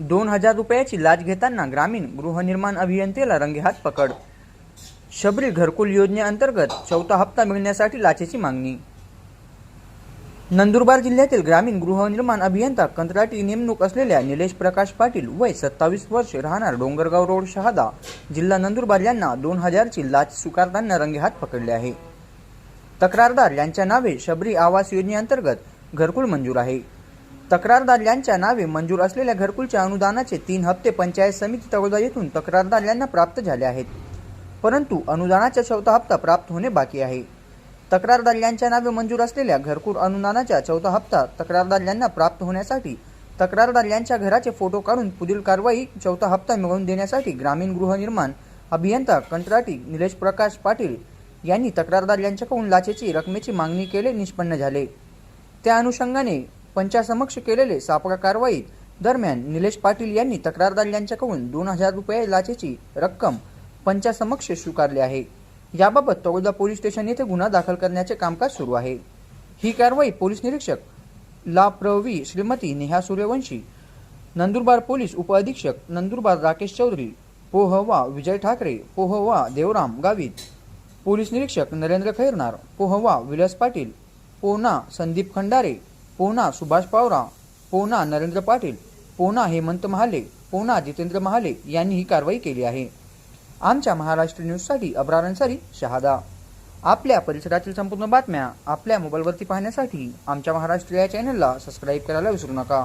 दोन हजार रुपयाची लाच घेताना ग्रामीण गृहनिर्माण अभियंतेला रंगेहात पकड. शबरी घरकुल योजनेअंतर्गत चौथा हप्ता मिळण्यासाठी लाचेची मागणी. नंदुरबार जिल्ह्यातील ग्रामीण गृहनिर्माण अभियंता कंत्राटी नेमणूक असलेल्या निलेश प्रकाश पाटील वय सत्तावीस वर्ष राहणार डोंगरगाव रोड शहादा जिल्हा नंदुरबार यांना दोन हजारची लाच स्वीकारताना रंगेहात पकडले आहे. तक्रारदार यांच्या नावे शबरी आवास योजनेअंतर्गत घरकुल मंजूर आहे. तक्रारदार यांच्या नावे मंजूर असलेल्या घरकुलच्या अनुदानाचे तीन हप्ते पंचायत समिती तळोदा येथून तक्रारदार यांना प्राप्त झाले आहेत. परंतु अनुदानाचा चौथा हप्ता प्राप्त होणे बाकी आहे. तक्रारदार यांच्या नावे मंजूर असलेल्या घरकुल अनुदानाचा चौथा हप्ता तक्रारदार यांना प्राप्त होण्यासाठी तक्रारदार यांच्या घराचे फोटो काढून पुढील कारवाई चौथा हप्ता मिळवून देण्यासाठी ग्रामीण गृहनिर्माण अभियंता कंत्राटी निलेश प्रकाश पाटील यांनी तक्रारदार यांच्याकडून लाचेची रकमेची मागणी केले निष्पन्न झाले. त्या अनुषंगाने पंचासमक्ष केलेले सापळा कारवाईत दरम्यान निलेश पाटील यांनी तक्रारदार यांच्याकडून दोन हजार रुपये लाचेची रक्कम पंचासमक्ष स्वीकारली आहे. याबाबत तळोदा पोलीस स्टेशन येथे गुन्हा दाखल करण्याचे कामकाज सुरू आहे. ही कारवाई पोलीस निरीक्षक ला प्रवी श्रीमती नेहा सूर्यवंशी नंदुरबार पोलीस उपअधीक्षक नंदुरबार राकेश चौधरी पोहवा विजय ठाकरे पोहवा देवराम गावित पोलीस निरीक्षक नरेंद्र खैरनार पोहवा विलास पाटील पोना संदीप खंडारे पोना सुभाष पावरा पोना नरेंद्र पाटील पोना हेमंत महाले पोना जितेंद्र महाले यांनी ही कारवाई केली आहे. आमच्या महाराष्ट्र न्यूजसाठी अब्रार अन्सारी शहादा. आपल्या परिसरातील संपूर्ण बातम्या आपल्या मोबाईलवरती पाहण्यासाठी आमच्या महाराष्ट्र या चॅनलला सबस्क्राईब करायला विसरू नका.